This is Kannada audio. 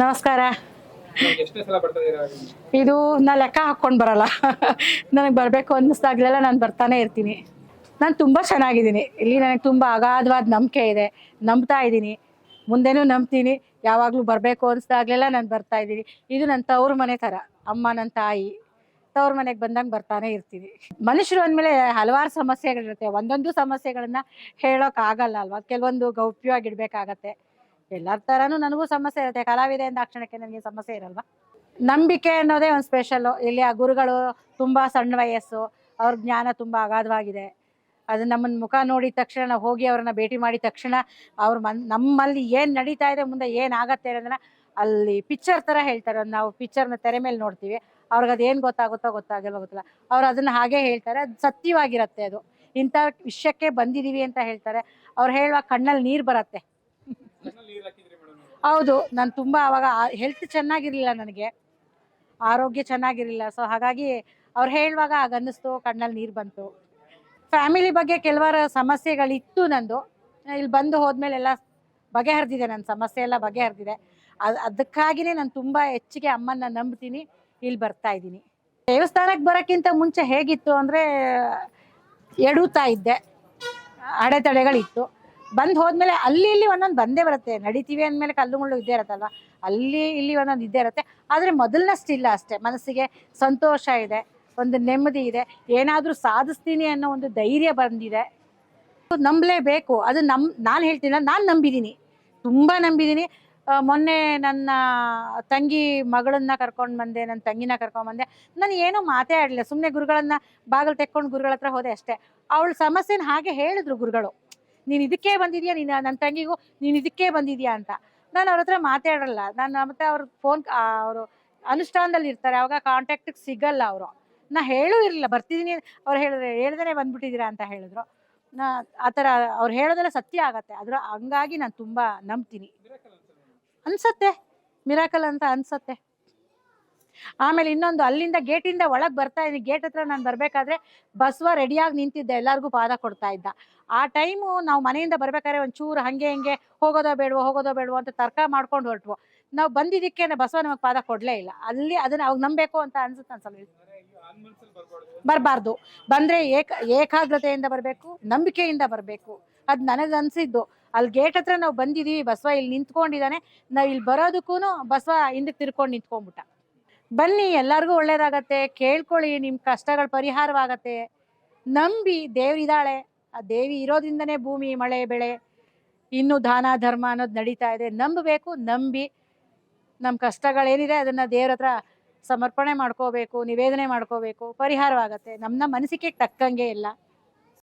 ನಮಸ್ಕಾರ. ಇದು ನಾ ಲೆಕ್ಕ ಹಾಕ್ಕೊಂಡು ಬರಲ್ಲ. ನನಗೆ ಬರಬೇಕು ಅನ್ನಿಸ್ದಾಗ್ಲೆಲ್ಲ ನಾನು ಬರ್ತಾನೆ ಇರ್ತೀನಿ. ನಾನು ತುಂಬ ಚೆನ್ನಾಗಿದ್ದೀನಿ. ಇಲ್ಲಿ ನನಗೆ ತುಂಬ ಅಗಾಧವಾದ ನಂಬಿಕೆ ಇದೆ. ನಂಬ್ತಾ ಇದ್ದೀನಿ ಮುಂದೆನೂ ನಂಬ್ತೀನಿ. ಯಾವಾಗಲೂ ಬರಬೇಕು ಅನಿಸ್ದಾಗ್ಲೆಲ್ಲ ನಾನು ಬರ್ತಾ ಇದ್ದೀನಿ ಇದು ನನ್ನ ತವ್ರ ಮನೆ ಥರ. ಅಮ್ಮ ನನ್ನ ತಾಯಿ. ತವ್ರ ಮನೆಗೆ ಬಂದಂಗೆ ಬರ್ತಾನೆ ಇರ್ತೀನಿ. ಮನುಷ್ಯರು ಅಂದಮೇಲೆ ಹಲವಾರು ಸಮಸ್ಯೆಗಳಿರುತ್ತೆ. ಒಂದೊಂದು ಸಮಸ್ಯೆಗಳನ್ನು ಹೇಳೋಕ್ಕಾಗಲ್ಲ ಆಗಲ್ಲ ಅಲ್ವಾ? ಕೆಲವೊಂದು ಗೌಪ್ಯವಾಗಿಡ್ಬೇಕಾಗತ್ತೆ. ಎಲ್ಲರ ಥರನೂ ನನಗೂ ಸಮಸ್ಯೆ ಇರುತ್ತೆ. ಕಲಾವಿದೆ ಅಂದ ಕ್ಷಣಕ್ಕೆ ನನಗೆ ಸಮಸ್ಯೆ ಇರಲ್ವಾ? ನಂಬಿಕೆ ಅನ್ನೋದೇ ಒಂದು ಸ್ಪೆಷಲ್ಲು ಇಲ್ಲಿ ಆ ಗುರುಗಳು ತುಂಬ ಸಣ್ಣ ವಯಸ್ಸು. ಅವ್ರ ಜ್ಞಾನ ತುಂಬ ಅಗಾಧವಾಗಿದೆ. ಅದು ನಮ್ಮನ್ನ ಮುಖ ನೋಡಿದ ತಕ್ಷಣ ನಾವು ಹೋಗಿ ಅವ್ರನ್ನ ಭೇಟಿ ಮಾಡಿದ ತಕ್ಷಣ ಅವ್ರ ಮನ್, ನಮ್ಮಲ್ಲಿ ಏನು ನಡೀತಾ ಇದೆ, ಮುಂದೆ ಏನಾಗತ್ತೆ ಅನ್ನೋದನ್ನ ಅಲ್ಲಿ ಪಿಕ್ಚರ್ ಥರ ಹೇಳ್ತಾರೆ. ಅದು ನಾವು ಪಿಕ್ಚರ್ನ ತೆರೆ ಮೇಲೆ ನೋಡ್ತೀವಿ. ಅವ್ರಿಗೆ ಅದು ಏನು ಗೊತ್ತಾಗುತ್ತೋ ಗೊತ್ತಾಗಲ್ಲ ಗೊತ್ತಿಲ್ಲ. ಅವ್ರು ಅದನ್ನ ಹಾಗೆ ಹೇಳ್ತಾರೆ. ಅದು ಸತ್ಯವಾಗಿರತ್ತೆ ಅದು. ಇಂಥ ವಿಷಯಕ್ಕೆ ಬಂದಿದ್ದೀವಿ ಅಂತ ಹೇಳ್ತಾರೆ. ಅವ್ರು ಹೇಳುವಾಗ ಕಣ್ಣಲ್ಲಿ ನೀರು ಬರುತ್ತೆ. ಹೌದು, ನಾನು ತುಂಬ ಅವಾಗ ಹೆಲ್ತ್ ಚೆನ್ನಾಗಿರಲಿಲ್ಲ ನನಗೆ. ಆರೋಗ್ಯ ಚೆನ್ನಾಗಿರಲಿಲ್ಲ ಸೊ ಹಾಗಾಗಿ ಅವ್ರು ಹೇಳುವಾಗ ಆಗ ಅನ್ನಿಸ್ತು, ಕಣ್ಣಲ್ಲಿ ನೀರು ಬಂತು. ಫ್ಯಾಮಿಲಿ ಬಗ್ಗೆ ಕೆಲವರ ಸಮಸ್ಯೆಗಳಿತ್ತು ನಂದು. ಇಲ್ಲಿ ಬಂದು ಹೋದ್ಮೇಲೆ ಎಲ್ಲ ಬಗೆಹರಿದಿದೆ ನನ್ನ ಸಮಸ್ಯೆ ಎಲ್ಲ ಬಗೆಹರಿದಿದೆ. ಅದು ಅದಕ್ಕಾಗಿಯೇ ನಾನು ತುಂಬ ಹೆಚ್ಚಿಗೆ ಅಮ್ಮನ್ನ ನಂಬ್ತೀನಿ ಇಲ್ಲಿ ಬರ್ತಾ ಇದ್ದೀನಿ. ದೇವಸ್ಥಾನಕ್ಕೆ ಬರೋಕ್ಕಿಂತ ಮುಂಚೆ ಹೇಗಿತ್ತು ಅಂದರೆ ಎಡುತ್ತಾ ಇದ್ದೆ. ಅಡೆತಡೆಗಳಿತ್ತು. ಬಂದು ಹೋದ್ಮೇಲೆ ಅಲ್ಲಿ ಇಲ್ಲಿ ಒಂದೊಂದು ಬಂದೇ ಬರುತ್ತೆ. ನಡಿತೀವಿ ಅಂದಮೇಲೆ ಕಲ್ಲು ಮುಳ್ಳು ಇದ್ದೇ ಇರುತ್ತಲ್ವ? ಅಲ್ಲಿ ಇಲ್ಲಿ ಒಂದೊಂದು ಇದ್ದೇ ಇರುತ್ತೆ. ಆದರೆ ಮೊದಲಿನಷ್ಟಿಲ್ಲ ಅಷ್ಟೇ. ಮನಸ್ಸಿಗೆ ಸಂತೋಷ ಇದೆ, ಒಂದು ನೆಮ್ಮದಿ ಇದೆ. ಏನಾದರೂ ಸಾಧಿಸ್ತೀನಿ ಅನ್ನೋ ಒಂದು ಧೈರ್ಯ ಬಂದಿದೆ. ನಂಬಲೇಬೇಕು. ಅದು ನಮ್, ನಾನು ಹೇಳ್ತೀನಿ ನಾನು ನಂಬಿದ್ದೀನಿ ತುಂಬ ನಂಬಿದ್ದೀನಿ ಮೊನ್ನೆ ನನ್ನ ತಂಗಿ ಮಗಳನ್ನ ಕರ್ಕೊಂಡು ಬಂದೆ ನನ್ನ ತಂಗಿನ ಕರ್ಕೊಂಡು ಬಂದೆ. ನಾನು ಏನೂ ಮಾತೇ ಆಡಲಿಲ್ಲ. ಸುಮ್ಮನೆ ಗುರುಗಳನ್ನ ಬಾಗಿಲು ತೆಕ್ಕೊಂಡು ಗುರುಗಳ ಹತ್ರ ಹೋದೆ ಅಷ್ಟೇ. ಅವಳ ಸಮಸ್ಯೆನ ಹಾಗೆ ಹೇಳಿದ್ರು ಗುರುಗಳು. ನೀನು ಇದಕ್ಕೆ ಬಂದಿದ್ಯಾ? ನೀನು ನನ್ನ ತಂಗಿಗೂ ನೀನು ಇದಕ್ಕೆ ಬಂದಿದ್ಯಾ ಅಂತ. ನಾನು ಅವ್ರ ಹತ್ರ ಮಾತಾಡಲ್ಲ. ನಾನು ಮತ್ತೆ ಅವ್ರ ಫೋನ್ ಅವರು ಅನುಷ್ಠಾನದಲ್ಲಿ ಇರ್ತಾರೆ. ಅವಾಗ ಕಾಂಟ್ಯಾಕ್ಟಿಗೆ ಸಿಗಲ್ಲ ಅವರು. ನಾ ಹೇಳೂ ಇರಲಿಲ್ಲ. ಬರ್ತಿದ್ದೀನಿ ಅವ್ರು ಹೇಳಿದ್ರೆ ಹೇಳ್ದೇ ಬಂದ್ಬಿಟ್ಟಿದ್ದೀರಾ ಅಂತ ಹೇಳಿದ್ರು. ನಾ, ಆ ಥರ ಅವ್ರು ಹೇಳೋದೆಲ್ಲ ಸತ್ಯ ಆಗತ್ತೆ. ಅದ್ರ ಹಂಗಾಗಿ ನಾನು ತುಂಬ ನಂಬ್ತೀನಿ. ಅನ್ಸತ್ತೆ. ಮಿರಾಕಲ್ ಅಂತ ಅನ್ಸತ್ತೆ. ಆಮೇಲೆ ಇನ್ನೊಂದು ಅಲ್ಲಿಂದ ಗೇಟಿಂದ ಒಳಗೆ ಬರ್ತಾ ಇದ್ದೀನಿ ಗೇಟ್ ಹತ್ರ ನಾನು ಬರಬೇಕಾದ್ರೆ ಬಸವ ರೆಡಿಯಾಗಿ ನಿಂತಿದ್ದೆ, ಎಲ್ಲರಿಗೂ ಪಾದ ಕೊಡ್ತಾ ಇದ್ದ. ಆ ಟೈಮು ನಾವು ಮನೆಯಿಂದ ಬರ್ಬೇಕಾದ್ರೆ ಒಂಚೂರು ಹಂಗೆ ಹಿಂಗೆ ಹೋಗೋದೋ ಬೇಡವೋ ಹೋಗೋದೋ ಬೇಡವೋ ಅಂತ ತರ್ಕ ಮಾಡ್ಕೊಂಡು ಹೊರಟ್ವು. ನಾವು ಬಂದಿದ್ದಕ್ಕೆ ಬಸವ ನಮಗೆ ಪಾದ ಕೊಡಲೇ ಇಲ್ಲ. ಅಲ್ಲಿ ಅದನ್ನ ಅವಾಗ ನಂಬಬೇಕು ಅಂತ ಅನ್ಸುತ್ತೆ ಅನ್ಸಲ್ಲ ಬರ್ಬಾರ್ದು. ಬಂದ್ರೆ ಏಕ, ಏಕಾಗ್ರತೆಯಿಂದ ಬರಬೇಕು, ನಂಬಿಕೆಯಿಂದ ಬರಬೇಕು. ಅದು ನನಗೆ ಅನ್ಸಿದ್ದು. ಅಲ್ಲಿ ಗೇಟ್ ಹತ್ರ ನಾವು ಬಂದಿದೀವಿ, ಬಸವ ಇಲ್ಲಿ ನಿಂತ್ಕೊಂಡಿದ್ದಾನೆ ನಾವು ಇಲ್ಲಿ ಬರೋದಕ್ಕೂ ಬಸವ ಹಿಂದಕ್ಕೆ ತಿರ್ಕೊಂಡು ನಿಂತ್ಕೊಂಡ್ಬಿಟ್ಟ. ಬನ್ನಿ, ಎಲ್ಲರಿಗೂ ಒಳ್ಳೇದಾಗತ್ತೆ. ಕೇಳ್ಕೊಳ್ಳಿ ನಿಮ್ಮ ಕಷ್ಟಗಳು ಪರಿಹಾರವಾಗತ್ತೆ. ನಂಬಿ ದೇವರಿದ್ದಾಳೆ ಆ ದೇವಿ ಇರೋದ್ರಿಂದನೇ ಭೂಮಿ, ಮಳೆ, ಬೆಳೆ, ಇನ್ನು ದಾನ, ಧರ್ಮ ಅನ್ನೋದು ನಡೀತಾ ಇದೆ. ನಂಬಬೇಕು, ನಂಬಿ ನಮ್ಮ ಕಷ್ಟಗಳೇನಿದೆ ಅದನ್ನು ದೇವ್ರ ಹತ್ರ ಸಮರ್ಪಣೆ ಮಾಡ್ಕೋಬೇಕು, ನಿವೇದನೆ ಮಾಡ್ಕೋಬೇಕು. ಪರಿಹಾರವಾಗತ್ತೆ. ನಮ್ಮ ಮನಸ್ಸಿಗೆ ತಕ್ಕಂಗೆ ಇಲ್ಲ